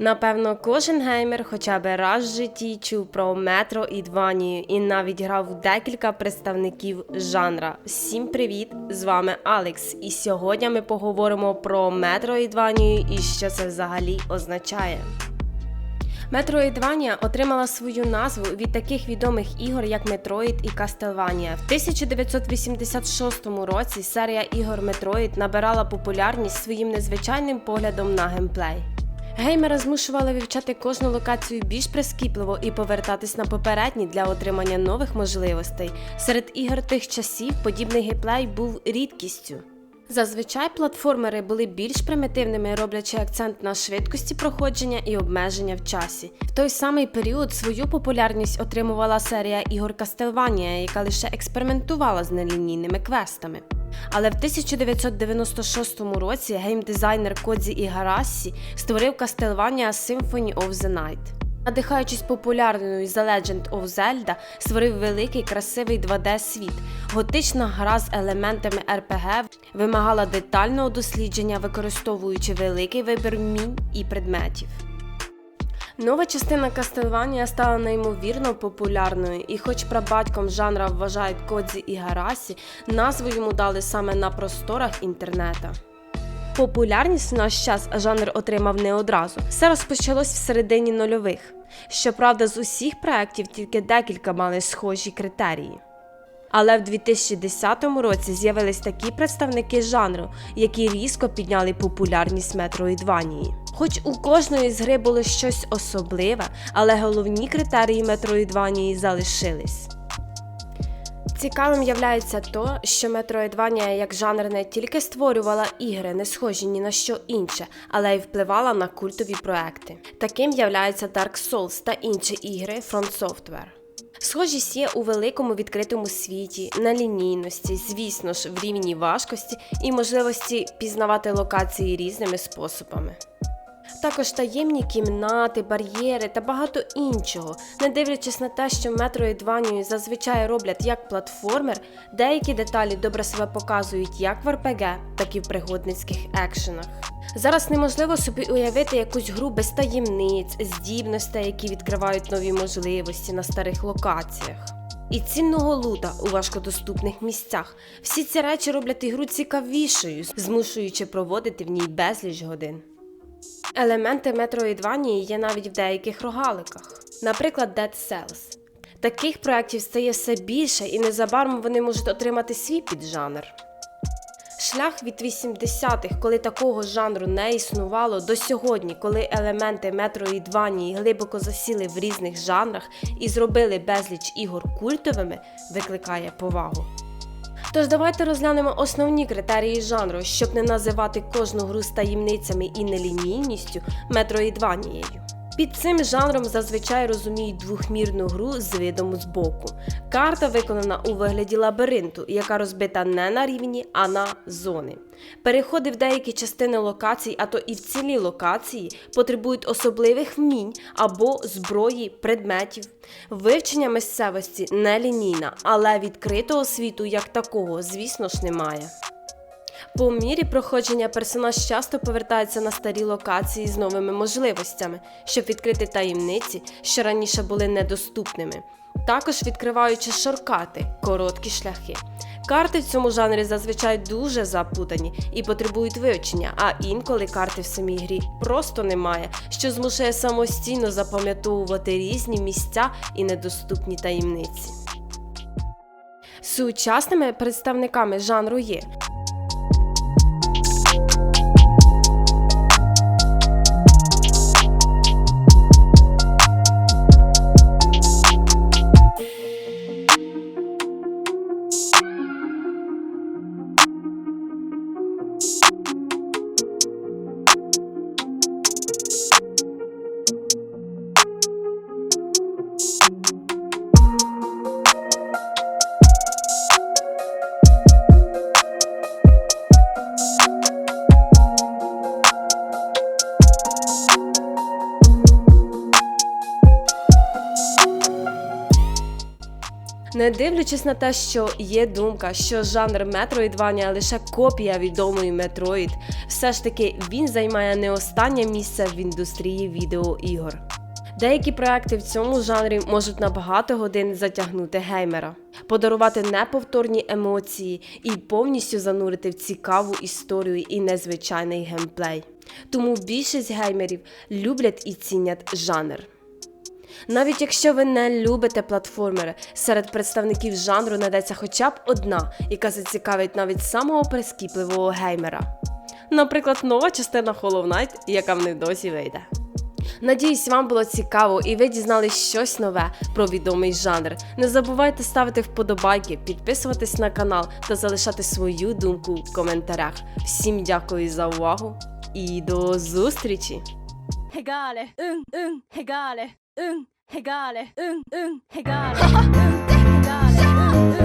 Напевно, кожен геймер хоча б раз в житті чув про метро і Дванію і навіть грав декілька представників жанра. Всім привіт! З вами Алекс, і сьогодні ми поговоримо про метро і Дванію і що це взагалі означає. Metroidvania отримала свою назву від таких відомих ігор, як Metroid і Castlevania. В 1986 році серія ігор Metroid набирала популярність своїм незвичайним поглядом на геймплей. Геймера змушували вивчати кожну локацію більш прискіпливо і повертатись на попередні для отримання нових можливостей. Серед ігор тих часів подібний геймплей був рідкістю. Зазвичай платформери були більш примітивними, роблячи акцент на швидкості проходження і обмеження в часі. В той самий період свою популярність отримувала серія ігор Castlevania, яка лише експериментувала з нелінійними квестами. Але в 1996 році геймдизайнер Кодзі Ігарасі створив Castlevania Symphony of the Night. Надихаючись популярною The Legend of Zelda, створив великий красивий 2D-світ. Готична гра з елементами RPG вимагала детального дослідження, використовуючи великий вибір вмінь і предметів. Нова частина Castlevania стала неймовірно популярною, і хоч прабатьком жанра вважають Кодзі і Гарасі, назву йому дали саме на просторах інтернета. Популярність в наш час жанр отримав не одразу. Все розпочалось в середині нульових. Щоправда, з усіх проєктів тільки декілька мали схожі критерії. Але в 2010 році з'явились такі представники жанру, які різко підняли популярність Метроїдванії. Хоч у кожної з гри було щось особливе, але головні критерії Метроїдванії залишились. Цікавим являється то, що Metroidvania як жанр не тільки створювала ігри, не схожі ні на що інше, але й впливала на культові проекти. Таким являється Dark Souls та інші ігри From Software. Схожість є у великому відкритому світі, на лінійності, звісно ж, в рівні важкості і можливості пізнавати локації різними способами. Також таємні кімнати, бар'єри та багато іншого. Не дивлячись на те, що Metroidvania зазвичай роблять як платформер, деякі деталі добре себе показують як в RPG, так і в пригодницьких екшенах. Зараз неможливо собі уявити якусь гру без таємниць, здібностей, які відкривають нові можливості на старих локаціях. І цінного лута у важкодоступних місцях. Всі ці речі роблять ігру цікавішою, змушуючи проводити в ній безліч годин. Елементи Metroidvania є навіть в деяких рогаликах, наприклад, Dead Cells. Таких проєктів стає все більше, і незабаром вони можуть отримати свій піджанр. Шлях від 80-х, коли такого жанру не існувало, до сьогодні, коли елементи Metroidvania глибоко засіли в різних жанрах і зробили безліч ігор культовими, викликає повагу. Тож давайте розглянемо основні критерії жанру, щоб не називати кожну гру з таємницями і нелінійністю метроїдванією. Під цим жанром зазвичай розуміють двохмірну гру з видом збоку. Карта виконана у вигляді лабіринту, яка розбита не на рівні, а на зони. Переходи в деякі частини локацій, а то і в цілі локації, потребують особливих вмінь або зброї, предметів. Вивчення місцевості нелінійна, але відкритого світу як такого, звісно ж, немає. По мірі проходження персонаж часто повертається на старі локації з новими можливостями, щоб відкрити таємниці, що раніше були недоступними. Також відкриваючи шоркати, короткі шляхи. Карти в цьому жанрі зазвичай дуже запутані і потребують вивчення, а інколи карти в самій грі просто немає, що змушує самостійно запам'ятовувати різні місця і недоступні таємниці. Сучасними представниками жанру є Не дивлячись на те, що є думка, що жанр Metroidvania лише копія відомої Metroid, все ж таки він займає не останнє місце в індустрії відеоігор. Деякі проекти в цьому жанрі можуть на багато годин затягнути геймера, подарувати неповторні емоції і повністю занурити в цікаву історію і незвичайний геймплей. Тому більшість геймерів люблять і цінять жанр. Навіть якщо ви не любите платформери, серед представників жанру знайдеться хоча б одна, яка зацікавить навіть самого прискіпливого геймера. Наприклад, нова частина Hollow Knight, яка в невдовзі вийде. Надіюсь, вам було цікаво і ви дізнались щось нове про відомий жанр. Не забувайте ставити вподобайки, підписуватись на канал та залишати свою думку в коментарях. Всім дякую за увагу і до зустрічі! 응 해가래. 응 응 해가래. 응 해가래.